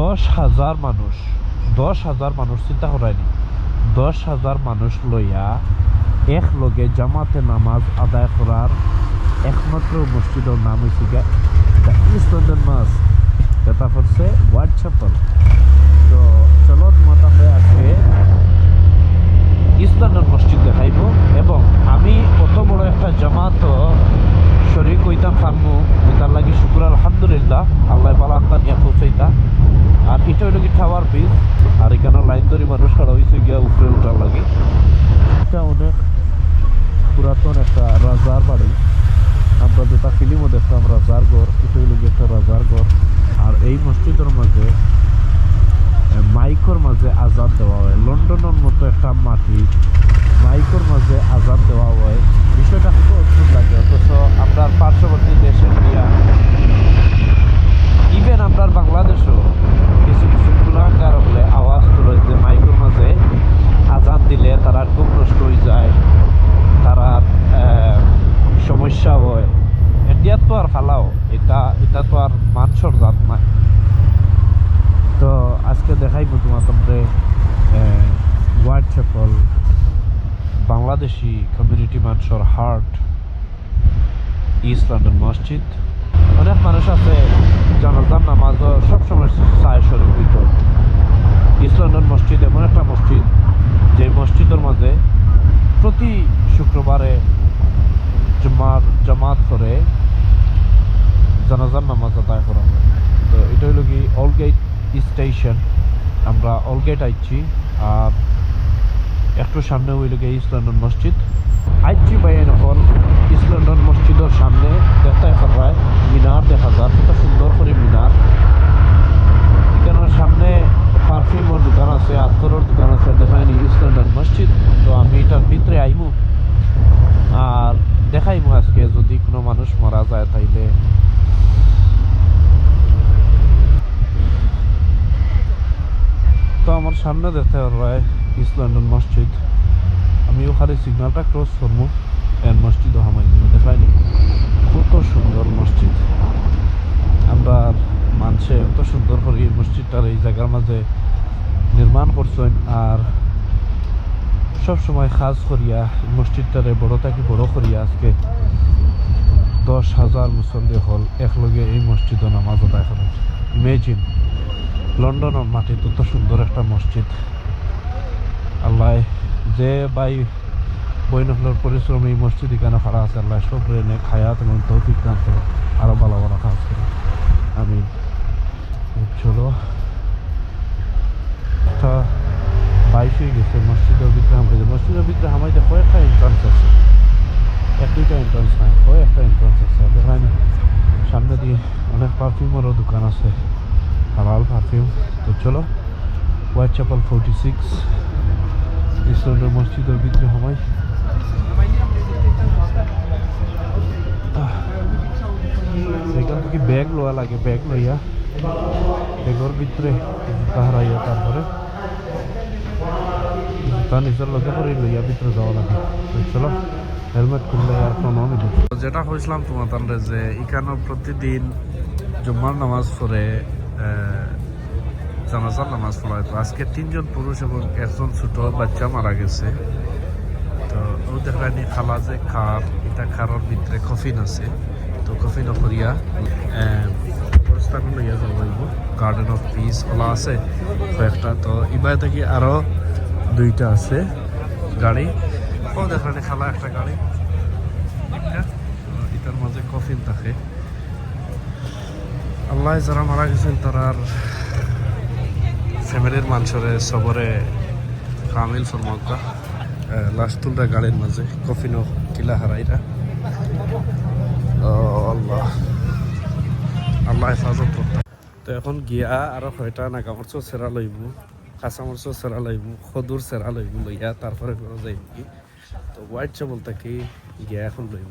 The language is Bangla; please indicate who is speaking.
Speaker 1: দশ হাজার মানুষ, দশ হাজার মানুষ চিন্তা করায়নি দশ হাজার মানুষ লইয়া এক লগে জামাতে নামাজ আদায় করার একমাত্র মসজিদের নাম হয়েছে গিয়া দ্য ইস্ট লন্ডন মাস যেটা হচ্ছে হোয়াইট চ্যাপল তো চলো তোমার আমরা আজকে ইস্ট লন্ডন মসজিদ দেখাইব। এবং আমি কত বড় একটা জামাত শরীর কইতাম পারব তার লাগি শুক্র, আলহামদুলিল্লাহ। আল্লাহ পালা আক্তার নিয়ে পৌঁছাইতা আর এটা হইল কি টাওয়ার ব্রিজ আর এখানে লাইন ধরে মানুষ খাড়া হয়েছে গিয়া উপরে উঠার লাগে। এটা অনেক পুরাতন একটা রাজার বাড়ি। আমরা যেটা ফিল্মও দেখতাম, রাজার ঘর। এটা হইল একটা রাজার ঘর। আর এই মসজিদের মাঝে মাইকর মাঝে আজাদ দেওয়া হয়। লন্ডনের মতো একটা মাটি মাইকর মাঝে আজাদ দেওয়া হয় বিষয়টা খুব অদ্ভুত লাগে অথচ আমরা পার্শ্ববর্তী দেশ ইন্ডিয়া ইভেন আমরা বাংলাদেশও কিছু কিছু গুণাগার হলে আওয়াজ তুলে যে মাইকর মাঝে আজাদ দিলে তারা খুব নষ্ট হয়ে যায় তারা আহ, সমস্যা হয় ইন্ডিয়াত তো আর ফালাও এটা এটা তো আর মানসর জাত নাই তো আজকে দেখাইবো তোমার তোমরা হোয়াইট চ্যাপল বাংলাদেশি কমিউনিটি মানুষের হার্ট ইস্ট লন্ডন মসজিদ অনেক মানুষ আছে জানাজার নামাজও সবসময় চায় শরীর ভিতর। ইস্ট লন্ডন মসজিদ এমন একটা মসজিদ যে মসজিদের মাঝে প্রতি শুক্রবারে জুমার, জামাত করে জানাজার নামাজ আদায় করা হয়। তো এটা হলো কি অলগেট স্টেশন আমরা অলগেট আইছি, আর একটু সামনে হইল গিয়ে ইস্ট লন্ডন মসজিদ। আইছি বাইন হল ইস্ট লন্ডন মসজিদের সামনে দেখতে পারায় মিনার দেখা যায় কত সুন্দর করে মিনার। এখানে সামনে পারফিউমের দোকান আছে, আতরের দোকান আছে দেখায়নি ইস্ট লন্ডন মসজিদ। তো আমি এটার ভিতরে আইমু আর দেখাইমু আজকে, যদি কোনো মানুষ মারা যায় তাইলে। তো আমার সামনে দেখতে পারবায় ইস্ট লন্ডন মসজিদ আমি ওখানে সিগন্যালটা ক্রস করব এর মসজিদ হামাই দেখাইনি কত সুন্দর মসজিদ আমরা মানুষে এত সুন্দর করে এই মসজিদটার এই জায়গার মাঝে নির্মাণ করছেন আর সব সময় খাস করিয়া মসজিদটারে বড় থাকি বড় করিয়া আজকে দশ হাজার মুসল্লি হল একলগে এই মসজিদে নামাজ আদায় করে ইমেজিন লন্ডনের মাটি তত সুন্দর একটা মসজিদ আল্লাহ যে বাই বইনফলের পরিশ্রম এই মসজিদ এখানে ফাড়া আছে? আল্লাহ সব রেনে খায়াত এবং তৌফিক দান করে আরও ভালো ভালো কাজ করে আমি চলো। একটা বাইশ হয়ে গেছে মসজিদের ভিতরে হামাইতে মসজিদের ভিতরে হামাইতে কয়েকটা এন্ট্রান্স আছে। এক, দুইটা এন্ট্রান্স নাই, কয়েকটা এন্ট্রান্স আছে। দেখায় না সামনে দিয়ে অনেক পারফিউমেরও দোকান আছে। হালাল পারফিউম তো চলো হোয়াইট চ্যাপল ফোরটি সিক্স ইসলামের মসজিদের ভিতরে হামাই এখান থেকে ব্যাগ লোয়া লাগে, ব্যাগ লইয়া। ব্যাগের ভিতরে জুতা হারাইয়া তারপরে নিজের লগে করে লইয়া ভিতরে যাওয়া লাগে। হেলমেট খুললে আর কোনো যেটা কইছিলাম তোমার যে এখানে প্রতিদিন জুম্মার নামাজ পড়ে জানাজার নামাজ পড়ায় তো আজকে তিনজন পুরুষ এবং একজন ছোট বাচ্চা মারা গেছে। তো ও দেখানি খালা যে খার, এটা খারের ভিতরে কফিন আছে। তো কফিন অবস্থাগুলো লইয়া যাব গার্ডেন অফ পিস খোলা আছে কয়েকটা। তো ইবাই থেকে আরও দুইটা আছে গাড়ি। ও দেখানি খালা একটা গাড়ি। তো এটার মাঝে কফিন থাকে। আল্লাহ যারা মারা গেছেন তারার ফ্যামিলির মানুষরে সবরে কামিল ফরমকা লাস্ট তুলটা গাড়ির মাঝে, কফিনো কিলা হারাইরা। আল্লাহ। আল্লাহ হেফাজত করতে। তো এখন গিয়া আরও কয়টা নাগামরচ সেরা লইব কাঁচামরচ সেরা লইব সদুর সেরা লইব লইয়া তারপরে যাইব কি তো হোয়াইট চাবল থেকে গিয়া এখন লইব